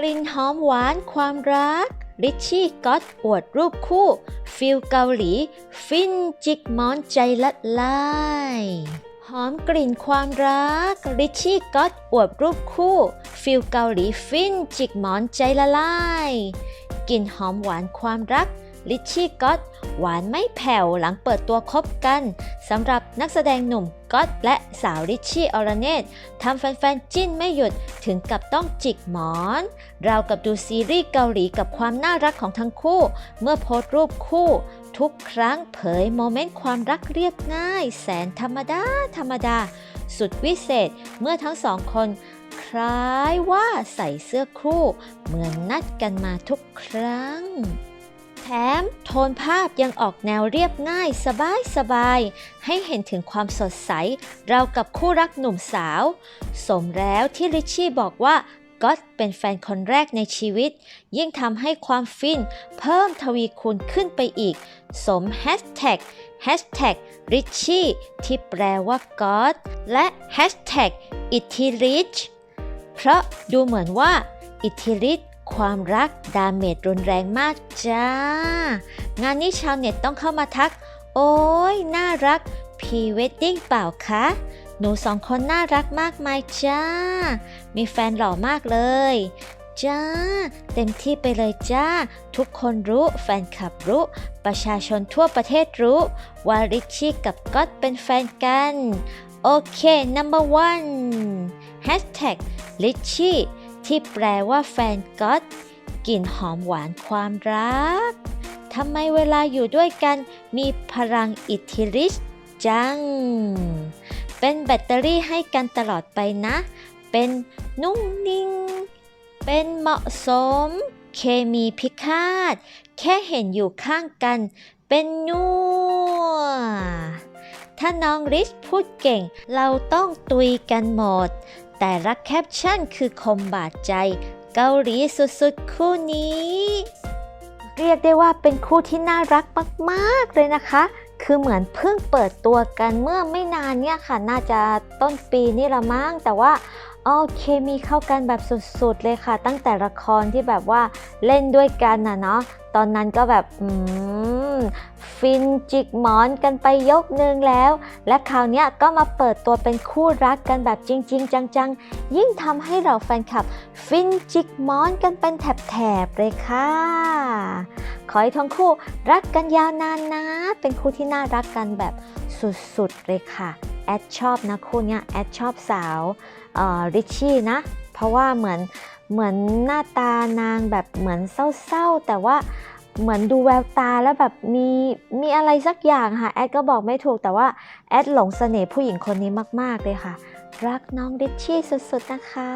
กลิ่นหอมหวานความรัก ริชชี่ก็อตอวดรูปคู่ ฟิลเกาหลี ฟินจิกมอนใจละลายหอมกลิ่นความรัก ริชชี่ก็อตอวดรูปคู่ ฟิลเกาหลีฟินจิกหมอนใจละลายกลิ่นหอมหวานความรัก ลิชชี่ก็อตหวานไม่แผ่วหลังเปิดตัวคบกันสำหรับนักแสดงหนุ่มก็อตและสาวริชชี่อรเนตทำแฟนๆจิ้นไม่หยุดถึงกับต้องจิกหมอนเราวกับดูซีรีส์เกาหลีกับความน่ารักของทั้งคู่ เมื่อโพสต์รูปคู่ ทุกครั้งเผยโมเมนต์ความรักเรียบง่าย แสนธรรมดา ธรรมดา สุดวิเศษเมื่อทั้งสองคนคล้ายว่าใส่เสื้อคู่ เหมือนนัดกันมาทุกครั้ง ถม โทนภาพยังออกแนวเรียบง่ายสบายสบายๆให้เห็นถึงความสดใส เรากับคู่รักหนุ่มสาว สมแล้วที่ริชชี่บอกว่าก็ตเป็นแฟนคนแรกในชีวิต ยิ่งทำให้ความฟิน เพิ่มทวีคูณขึ้นไปอีก สมแฮชแท็กแฮชแท็กริชชี่ที่แปลว่าก็ตและแฮชแท็กอิทธิริชเพราะดูเหมือนว่าอิทธิฤทธิ์ ความรักดาเมจรุนแรงมากจ้า งานนี้ชาวเน็ตต้องเข้ามาทัก โอ้ยน่ารักพรีเวดดิ้งเปล่าคะ หนูสองคนน่ารักมากมายจ้า มีแฟนหล่อมากเลย จ้า เต็มที่ไปเลยจ้า ทุกคนรู้แฟนคลับรู้ ประชาชนทั่วประเทศรู้ว่าริชชี่กับก๊อตเป็นแฟนกัน โอเค number one hashtag ลิชชี่ ที่แปลว่าแฟนก๊อตกลิ่นหอมหวานความรักทำไมเวลาอยู่ด้วยกันมีพลังอิทธิฤทธิ์จัง เป็นแบตเตอรี่ให้กันตลอดไปนะ เป็นนุ่งนิ่ง เป็นเหมาะสม เคมีพิฆาต แค่เห็นอยู่ข้างกัน เป็นนัวถ้าน้องริชพูดเก่ง เราต้องตุยกันหมด แต่รักแคปชั่นคือคมบาดใจ เกาหลีสุดๆ คู่นี้ เรียกได้ว่าเป็นคู่ที่น่ารักมากๆเลยนะคะ คือเหมือนเพิ่งเปิดตัวกันเมื่อไม่นานเนี่ยค่ะ น่าจะต้นปีนี่ละมั้งแต่ว่าโอเคมีเข้ากันแบบสุดๆเลยค่ะ ตั้งแต่ละครที่แบบว่าเล่นด้วยกันนะเนาะตอนนั้นก็แบบอืม ฟินจิกหมอนกันไปยกหนึ่งแล้ว และคราวนี้ก็มาเปิดตัวเป็นคู่รักกันแบบจริง ๆ จังๆ ยิ่งทำให้เราแฟนคลับ ฟินจิกหมอนกันเป็นแถบๆเลยค่ะ ขอให้ทั้งคู่รักกันยาวนานนะ เป็นคู่ที่น่ารักกันแบบสุดๆเลยค่ะแอดชอบนะคู่นี้แอดชอบสาวริชชี่นะ เพราะว่าเหมือนเหมือนหน้าตานางแบบเหมือนเศร้าๆ แต่ว่า เหมือนดูแววตาแล้วแบบมีมีอะไรสักอย่างค่ะ แอดก็บอกไม่ถูกแต่ว่าแอดหลงเสน่ห์ผู้หญิงคนนี้มาก ๆ เลยค่ะ รักน้องดิชชี่สุด ๆ นะคะ